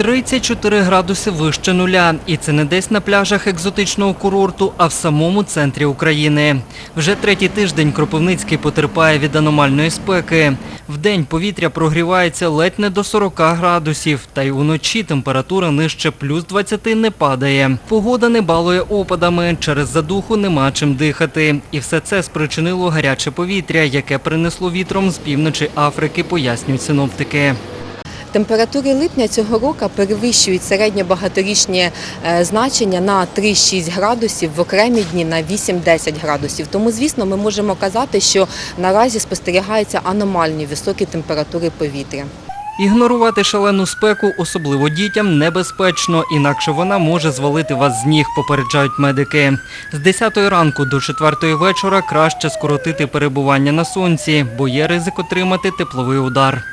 34 градуси вище нуля. І це не десь на пляжах екзотичного курорту, а в самому центрі України. Вже третій тиждень Кропивницький потерпає від аномальної спеки. Вдень повітря прогрівається ледь не до 40 градусів, та й уночі температура нижче плюс 20 не падає. Погода не балує опадами, через задуху нема чим дихати. І все це спричинило гаряче повітря, яке принесло вітром з півночі Африки, пояснюють синоптики. Температури липня цього року перевищують середньо багаторічні е, значення на 3-6 градусів, в окремі дні на 8-10 градусів. Тому, звісно, ми можемо казати, що наразі спостерігаються аномальні високі температури повітря. Ігнорувати шалену спеку, особливо дітям, небезпечно, інакше вона може звалити вас з ніг, попереджають медики. З 10 ранку до 4 вечора краще скоротити перебування на сонці, бо є ризик отримати тепловий удар.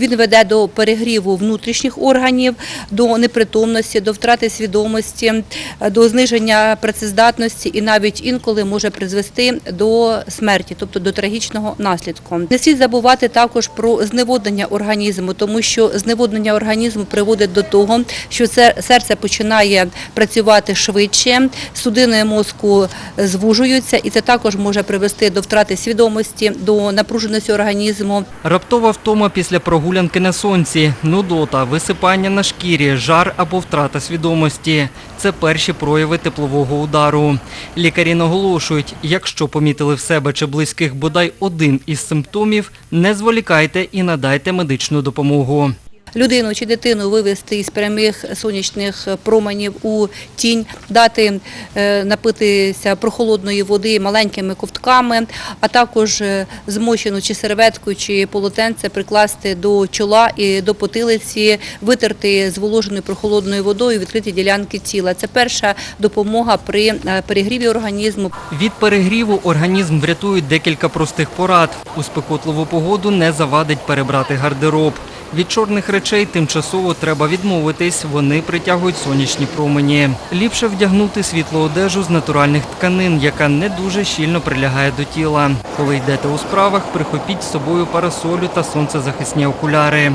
Він веде до перегріву внутрішніх органів, до непритомності, до втрати свідомості, до зниження працездатності і навіть інколи може призвести до смерті, тобто до трагічного наслідку. Не слід забувати також про зневоднення організму, тому що зневоднення організму приводить до того, що серце починає працювати швидше, судини мозку звужуються, і це також може привести до втрати свідомості, до напруженості організму. Раптова втома після прогулянки на сонці, нудота, висипання на шкірі, жар або втрата свідомості – це перші прояви теплового удару. Лікарі наголошують, якщо помітили в себе чи близьких бодай один із симптомів, не зволікайте і надайте медичну допомогу. Людину чи дитину вивести із прямих сонячних променів у тінь, дати е, напитися прохолодної води маленькими ковтками, а також е, змочену чи серветку, чи полотенце прикласти до чола і до потилиці, витерти зволоженою прохолодною водою відкриті ділянки тіла. Це перша допомога при е, перегріві організму. Від перегріву організм врятують декілька простих порад. У спекотливу погоду не завадить перебрати гардероб. Від чорних речей тимчасово треба відмовитись, вони притягують сонячні промені. Ліпше вдягнути світлу одежу з натуральних тканин, яка не дуже щільно прилягає до тіла. Коли йдете у справах, прихопіть з собою парасолю та сонцезахисні окуляри.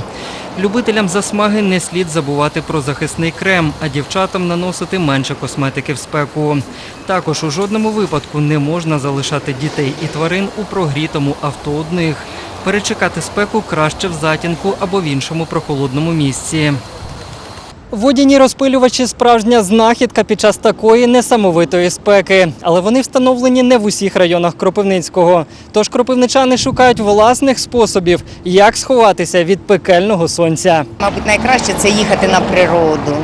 Любителям засмаги не слід забувати про захисний крем, а дівчатам наносити менше косметики в спеку. Також у жодному випадку не можна залишати дітей і тварин у прогрітому авто одних. Перечекати спеку краще в затінку або в іншому прохолодному місці. Водяні розпилювачі справжня знахідка під час такої несамовитої спеки, але вони встановлені не в усіх районах Кропивницького. Тож кропивничани шукають власних способів, як сховатися від пекельного сонця. Мабуть, найкраще це їхати на природу,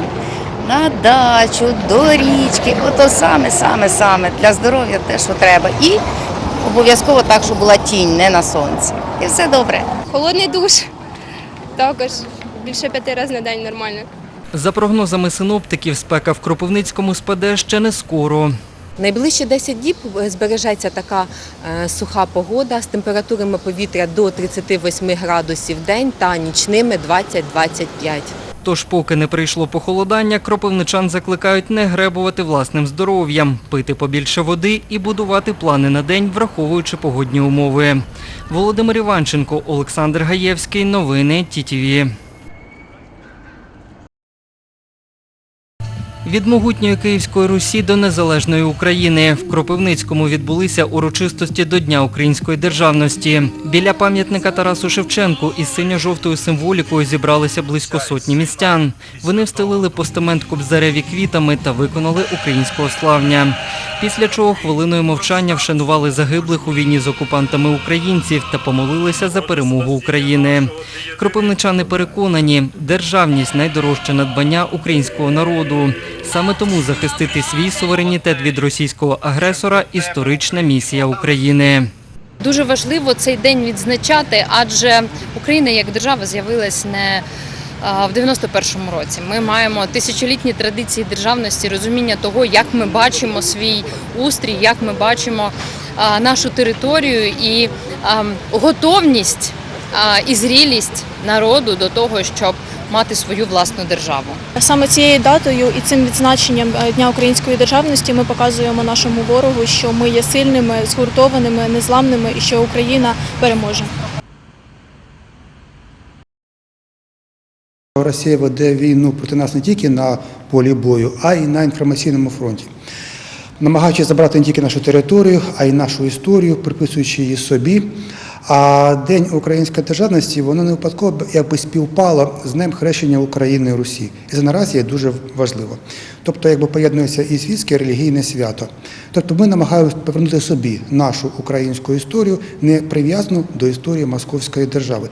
на дачу, до річки. Ото саме, саме, саме для здоров'я те, що треба. І обов'язково так, щоб була тінь, не на сонці. І все добре. Холодний душ. Також більше п'яти разів на день нормально. За прогнозами синоптиків, спека в Кропивницькому спаде ще не скоро. Найближчі 10 діб збережеться така е, суха погода з температурами повітря до 38 градусів в день та нічними 20-25. Тож, поки не прийшло похолодання, кропивничан закликають не гребувати власним здоров'ям, пити побільше води і будувати плани на день, враховуючи погодні умови. Володимир Іванченко, Олександр Гаєвський. Новини ТІТІВІ. Від могутньої Київської Русі до незалежної України в Кропивницькому відбулися урочистості до Дня української державності. Біля пам'ятника Тарасу Шевченку із синьо-жовтою символікою зібралися близько сотні містян. Вони встелили постамент Кобзареві квітами та виконали українського славня. Після чого хвилиною мовчання вшанували загиблих у війні з окупантами українців та помолилися за перемогу України. Кропивничани переконані, державність найдорожче надбання українського народу. Саме тому захистити свій суверенітет від російського агресора історична місія України. Дуже важливо цей день відзначати, адже Україна як держава з'явилась не в 91-му році. Ми маємо тисячолітні традиції державності, розуміння того, як ми бачимо свій устрій, як ми бачимо нашу територію і готовність і зрілість народу до того, щоб мати свою власну державу. Саме цією датою і цим відзначенням е, Дня української державності ми показуємо нашому ворогу, що ми є сильними, згуртованими, незламними і що Україна переможе. Росія веде війну проти нас не тільки на полі бою, а й на інформаційному фронті. Намагаючись забрати не тільки нашу територію, а й нашу історію, приписуючи її собі. А День української державності воно не випадково якби співпало з Днем хрещення України і Русі. І це наразі є дуже важливо. Тобто, якби поєднується і світське, і релігійне свято. Тобто ми намагаємося повернути собі нашу українську історію, не прив'язану до історії Московської держави.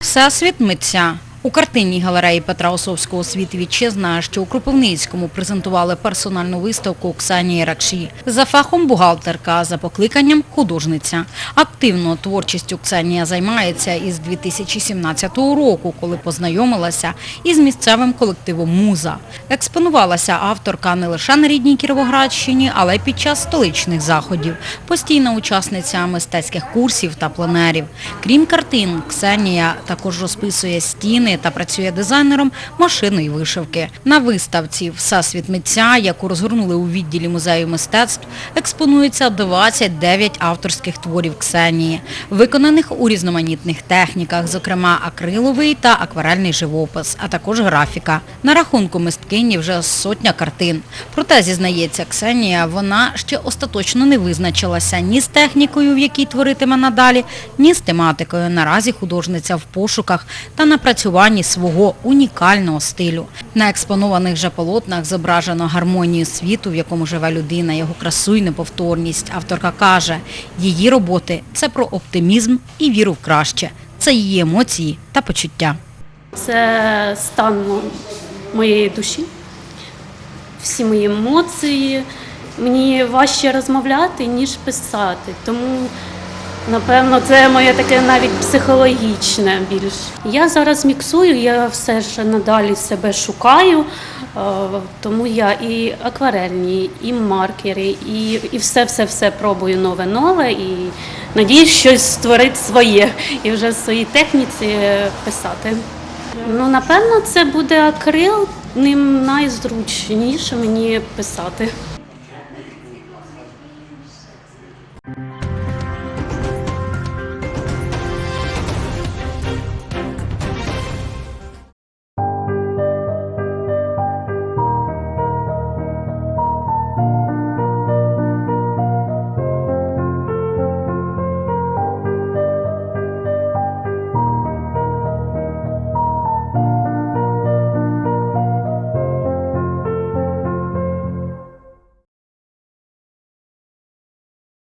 Всесвіт митця. У картинній галереї Петра Осовського світ вітчизна, що у Кропивницькому презентували персональну виставку Ксанії Ракші. За фахом бухгалтерка, за покликанням художниця. Активно творчістю Ксенія займається із 2017 року, коли познайомилася із місцевим колективом Муза. Експонувалася авторка не лише на рідній Кіровоградщині, але й під час столичних заходів. Постійна учасниця мистецьких курсів та пленерів. Крім картин, Ксенія також розписує стіни та працює дизайнером машинної вишивки. На виставці «Всесвіт митця», яку розгорнули у відділі музею мистецтв, експонується 29 авторських творів Ксенії, виконаних у різноманітних техніках, зокрема акриловий та акварельний живопис, а також графіка. На рахунку мисткині вже сотня картин. Проте, зізнається Ксенія, вона ще остаточно не визначилася ні з технікою, в якій творитиме надалі, ні з тематикою. Наразі художниця в пошуках та напрацюванні свого унікального стилю. На експонованих же полотнах зображено гармонію світу, в якому живе людина, його красу й неповторність. Авторка каже, її роботи – це про оптимізм і віру в краще. Це її емоції та почуття. Це стан моєї душі, всі мої емоції. Мені важче розмовляти, ніж писати. Тому, напевно, це моє таке навіть психологічне більш. Я зараз міксую, я все ж надалі себе шукаю, е, тому я і акварельні, і маркери, і, і все-все-все пробую нове-нове і надіюсь щось створити своє і вже в своїй техніці е, писати. Ну, напевно, це буде акрил, ним найзручніше мені писати.